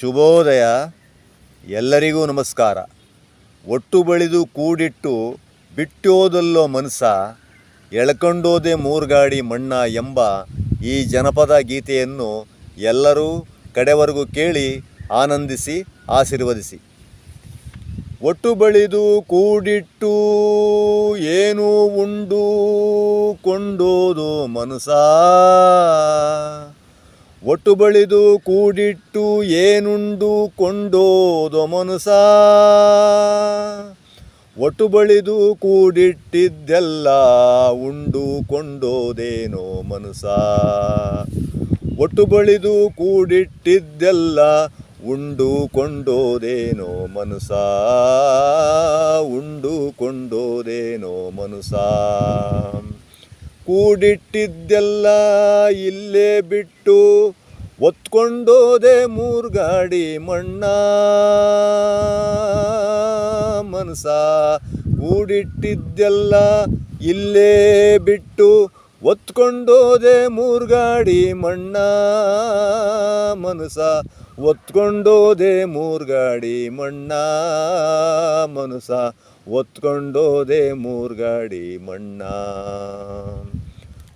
ಶುಭೋದಯ. ಎಲ್ಲರಿಗೂ ನಮಸ್ಕಾರ. ಒಟ್ಟು ಬಳಿದು ಕೂಡಿಟ್ಟು ಬಿಟ್ಟೋದಲ್ಲೋ ಮನಸ ಎಳ್ಕೊಂಡೋದೆ ಮೂರ್ಗಾಡಿ ಮಣ್ಣ ಎಂಬ ಈ ಜನಪದ ಗೀತೆಯನ್ನು ಎಲ್ಲರೂ ಕಡೆವರೆಗೂ ಕೇಳಿ ಆನಂದಿಸಿ, ಆಶೀರ್ವದಿಸಿ. ಒಟ್ಟು ಬಳಿದು ಕೂಡಿಟ್ಟು ಏನೂ ಉಂಡು ಕೊಂಡೋದು ಮನಸ ಒಟ್ಟು ಬಳಿದು ಕೂಡಿಟ್ಟು ಏನುಂಡು ಕೊಂಡೋದು ಮನುಸ ಒಟ್ಟು ಬಳಿದು ಕೂಡಿಟ್ಟಿದ್ದೆಲ್ಲ ಉಂಡು ಕೊಂಡೋದೇನೋ ಮನುಸ ಒಟ್ಟು ಬಳಿದು ಕೂಡಿಟ್ಟಿದ್ದೆಲ್ಲ ಉಂಡು ಕೊಂಡೋದೇನೋ ಮನುಸ ಉಂಡು ಕೊಂಡೋದೇನೋ ಮನಸ ಕೂಡಿಟ್ಟಿದ್ದೆಲ್ಲ ಇಲ್ಲೇ ಬಿಟ್ಟು ಒತ್ಕೊಂಡೋದೆ ಮೂರ್ಗಾಡಿ ಮಣ್ಣ. ಮನಸ ಕೂಡಿಟ್ಟಿದ್ದೆಲ್ಲ ಇಲ್ಲೇ ಬಿಟ್ಟು ಒತ್ಕೊಂಡೋದೆ ಮೂರ್ಗಾಡಿ ಮಣ್ಣ. ಮನಸ ಒತ್ಕೊಂಡೋದೆ ಮೂರ್ಗಾಡಿ ಮಣ್ಣ. ಮನಸ ಒತ್ಕೊಂಡೋದೆ ಮೂರ್ಗಾಡಿ ಮಣ್ಣ.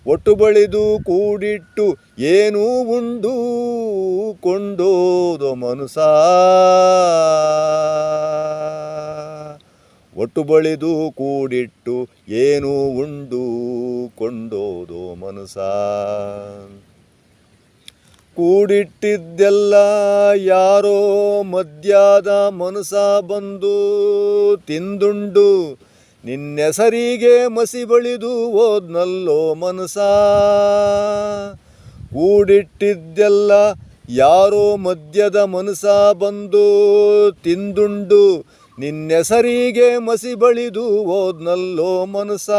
ಒಟ್ಟು ಬಳಿದು ಕೂಡಿಟ್ಟು ಏನೂ ಉಂಡು ಕೊಂಡೋದೋ ಮನುಸ. ಒಟ್ಟು ಬಳಿದು ಕೂಡಿಟ್ಟು ಏನೂ ಉಂಡು ಕೊಂಡೋದೋ ಮನುಸ. ಕೂಡಿಟ್ಟಿದ್ದೆಲ್ಲ ಯಾರೋ ಮದ್ಯಾದ ಮನಸ ಬಂದು ತಿಂದುಂಡು ನಿನ್ನೆಸರಿಗೆ ಮಸಿ ಬಳಿದು ಓದ್ನಲ್ಲೋ ಮನಸ ಕೂಡಿಟ್ಟಿದ್ದೆಲ್ಲ ಯಾರೋ ಮದ್ಯದ ಮನಸ ಬಂದು ತಿಂದುಂಡು. ನಿನ್ನೆಸರಿಗೆ ಮಸಿ ಬಳಿದು ಓದ್ನಲ್ಲೋ ಮನಸ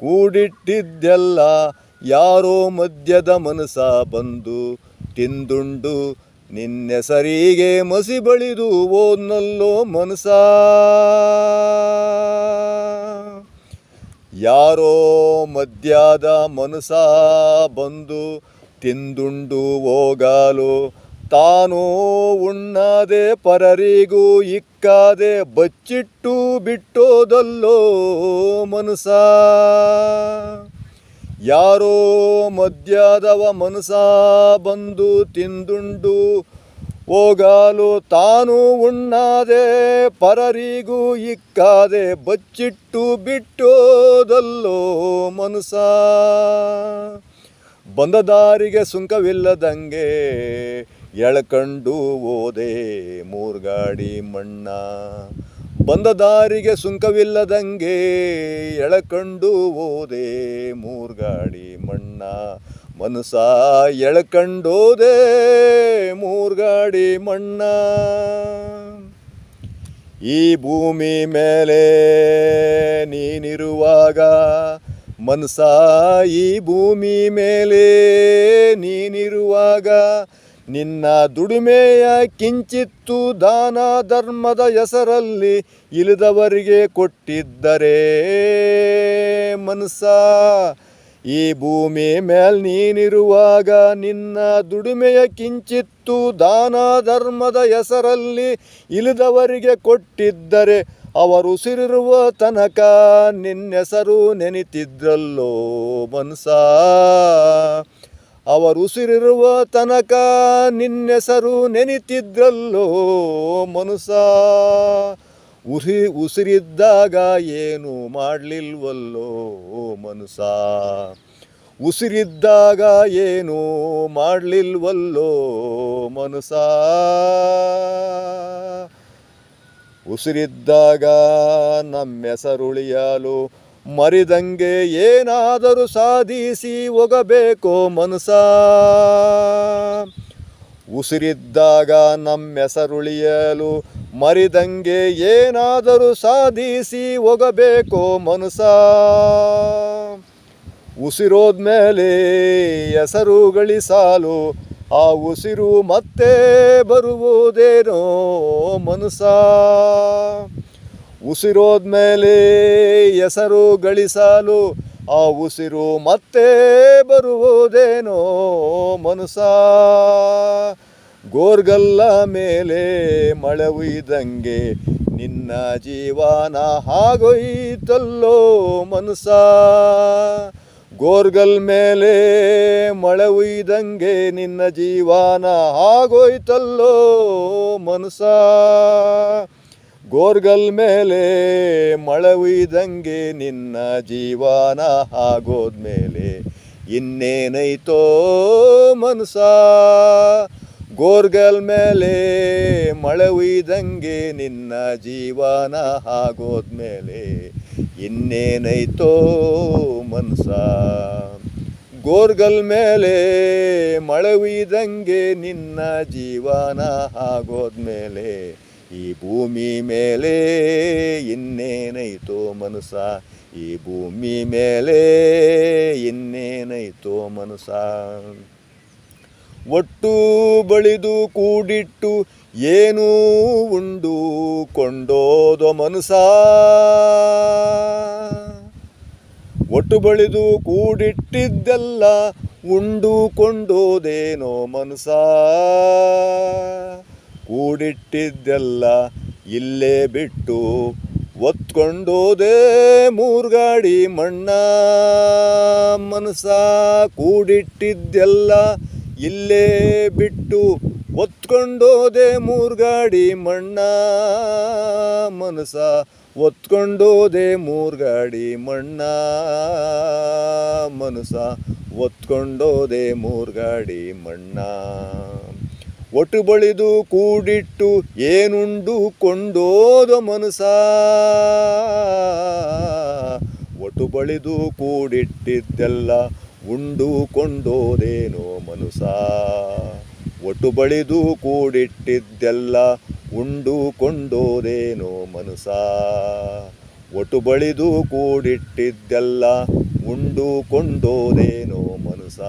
ಕೂಡಿಟ್ಟಿದ್ದೆಲ್ಲ ಯಾರೋ ಮದ್ಯದ ಮನಸ ಬಂದು ತಿಂದುಂಡು. ನಿನ್ನೆಸರಿಗೆ ಮಸಿ ಬಳಿದು ಓದ್ನಲ್ಲೋ ಮನಸ ಯಾರೋ ಮದ್ಯದ ಮನಸ ಬಂದು ತಿಂದುಂಡು ಹೋಗಲು? ತಾನು ಉಣ್ಣದೆ ಪರರಿಗೂ ಇಕ್ಕಾದೆ ಬಚ್ಚಿಟ್ಟು ಬಿಟ್ಟೋದಲ್ಲೋ ಮನಸ ಯಾರೋ ಮದ್ಯದವ ಮನಸ ಬಂದು ತಿಂದುಂಡು, ಹೋಗಲು ತಾನು ಉಣ್ಣಾದೆ, ಪರರಿಗೂ ಇಕ್ಕಾದೆ, ಬಚ್ಚಿಟ್ಟು ಬಿಟ್ಟೋದಲ್ಲೋ ಮನಸ ಬಂದ ದಾರಿಗೆ ಸುಂಕವಿಲ್ಲದಂಗೆ ಎಳ್ಕಂಡು ಓದೆ ಮೂರ್ಗಾಡಿ ಮಣ್ಣ. ಬಂದ ದಾರಿಗೆ ಸುಂಕವಿಲ್ಲದಂಗೆ ಎಳಕಂಡು ಓದೆ ಮೂರ್ಗಾಡಿ ಮಣ್ಣ. ಮನಸ ಎಳಕಂಡೋದೆ ಮೂರ್ಗಾಡಿ ಮಣ್ಣ. ಈ ಭೂಮಿ ಮೇಲೆ ನೀನಿರುವಾಗ ಮನಸ ಈ ಭೂಮಿ ಮೇಲೆ ನೀನಿರುವಾಗ ನಿನ್ನ ದುಡಿಮೆಯ ಕಿಂಚಿತ್ತು ದಾನ ಧರ್ಮದ ಹೆಸರಲ್ಲಿ ಇಳಿದವರಿಗೆ ಕೊಟ್ಟಿದ್ದರೆ ಮನಸ ಈ ಭೂಮಿ ಮೇಲ್ ನೀನಿರುವಾಗ ನಿನ್ನ ದುಡಿಮೆಯ ಕಿಂಚಿತ್ತು ದಾನ ಧರ್ಮದ ಹೆಸರಲ್ಲಿ ಇಳಿದವರಿಗೆ ಕೊಟ್ಟಿದ್ದರೆ ಅವರು ಉಸಿರಿರುವ ತನಕ ನಿನ್ನೆಸರು ನೆನಿತಿದ್ರಲ್ಲೋ ಮನಸ ಅವರು ಉಸಿರಿರುವ ತನಕ ನಿನ್ನೆಸರು ನೆನಿತಿದ್ರಲ್ಲೋ ಮನುಸ ಉಸಿ ಉಸಿರಿದ್ದಾಗ ಏನು ಮಾಡಲಿಲ್ವಲ್ಲೋ ಮನುಸ ಉಸಿರಿದ್ದಾಗ ಏನು ಮಾಡಲಿಲ್ವಲ್ಲೋ ಮನುಸ ಉಸಿರಿದ್ದಾಗ ನಮ್ಮೆಸರುಳಿಯಲು ಮರಿದಂಗೆ ಏನಾದರೂ ಸಾಧಿಸಿ ಹೋಗಬೇಕೋ ಮನಸ ಉಸಿರಿದ್ದಾಗ ನಮ್ಮೆಸರುಳಿಯಲು ಮರಿದಂಗೆ ಏನಾದರೂ ಸಾಧಿಸಿ ಹೋಗಬೇಕೋ ಮನಸ ಉಸಿರೋದ್ಮೇಲೆ ಹೆಸರು ಗಳಿಸಲು ಆ ಉಸಿರು ಮತ್ತೆ ಬರುವುದೇನೋ ಮನಸ ಉಸಿರೋದ್ಮೇಲೆ ಹೆಸರು ಗಳಿಸಲು, ಆ ಉಸಿರು ಮತ್ತೆ ಬರುವುದೇನೋ ಮನುಸ ಗೋರ್ಗಲ್ಲ ಮೇಲೆ ಮಳೆ ಉಯ್ದಂಗೆ ನಿನ್ನ ಜೀವನ ಹಾಗೊಯ್ತಲ್ಲೋ ಮನುಸ ಗೋರ್ಗಲ್ ಮೇಲೆ ಮಳೆ ಉಯ್ದಂಗೆ ನಿನ್ನ ಜೀವನ ಹಾಗೋಯಿತಲ್ಲೋ ಮನುಸ ಗೋರ್ಗಲ್ ಮೇಲೆ ಮಳೆ ಉಯ್ದಂಗೆ ನಿನ್ನ ಜೀವನ ಆಗೋದ್ಮೇಲೆ ಇನ್ನೇನೈತೋ ಮನಸ ಗೋರ್ಗಲ್ ಮೇಲೆ ಮಳೆ ಉಯ್ದಂಗೆ ನಿನ್ನ ಜೀವನ ಆಗೋದ್ಮೇಲೆ ಇನ್ನೇನೈತೋ ಮನಸ ಗೋರ್ಗಲ್ ಮೇಲೆ ಮಳೆ ಉಯ್ದಂಗೆ ನಿನ್ನ ಜೀವನ ಆಗೋದ್ಮೇಲೆ ಈ ಭೂಮಿ ಮೇಲೆ ಇನ್ನೇನೈತೋ ಮನಸ ಈ ಭೂಮಿ ಮೇಲೆ ಇನ್ನೇನೈತೋ ಮನಸ ಒಟ್ಟು ಬಳಿದು ಕೂಡಿಟ್ಟು ಏನೂ ಉಂಡು ಕೊಂಡೋದೋ ಮನಸ ಒಟ್ಟು ಬಳಿದು ಕೂಡಿಟ್ಟಿದ್ದೆಲ್ಲ ಉಂಡು ಕೊಂಡೋದೇನೋ ಮನುಸ ಕೂಡಿಟ್ಟಿದ್ದೆಲ್ಲ ಇಲ್ಲೇ ಬಿಟ್ಟು ಒತ್ಕೊಂಡೋದೆ ಮೂರ್ಗಾಡಿ ಮಣ್ಣ. ಮನಸ ಕೂಡಿಟ್ಟಿದ್ದೆಲ್ಲ ಇಲ್ಲೇ ಬಿಟ್ಟು ಒತ್ಕೊಂಡೋದೆ ಮೂರ್ಗಾಡಿ ಮಣ್ಣ. ಮನಸ ಒತ್ಕೊಂಡೋದೆ ಮೂರ್ಗಾಡಿ ಮಣ್ಣ. ಮನಸ ಒತ್ಕೊಂಡೋದೆ ಮೂರ್ಗಾಡಿ ಮಣ್ಣ. ಒಟ್ಟು ಬಳಿದು ಕೂಡಿಟ್ಟು ಏನುಂಡು ಕೊಂಡೋದ ಮನಸ ಒಟ್ಟು ಬಳಿದು ಕೂಡಿಟ್ಟಿದ್ದೆಲ್ಲ ಉಂಡು ಕೊಂಡೋದೇನೋ ಮನುಸ ಒಟ್ಟು ಬಳಿದು ಕೂಡಿಟ್ಟಿದ್ದೆಲ್ಲ ಉಂಡು ಕೊಂಡೋದೇನೋ ಮನುಸ ಒಟ್ಟು ಬಳಿದು ಕೂಡಿಟ್ಟಿದ್ದೆಲ್ಲ ಉಂಡು ಕೊಂಡೋದೇನೋ ಮನುಸ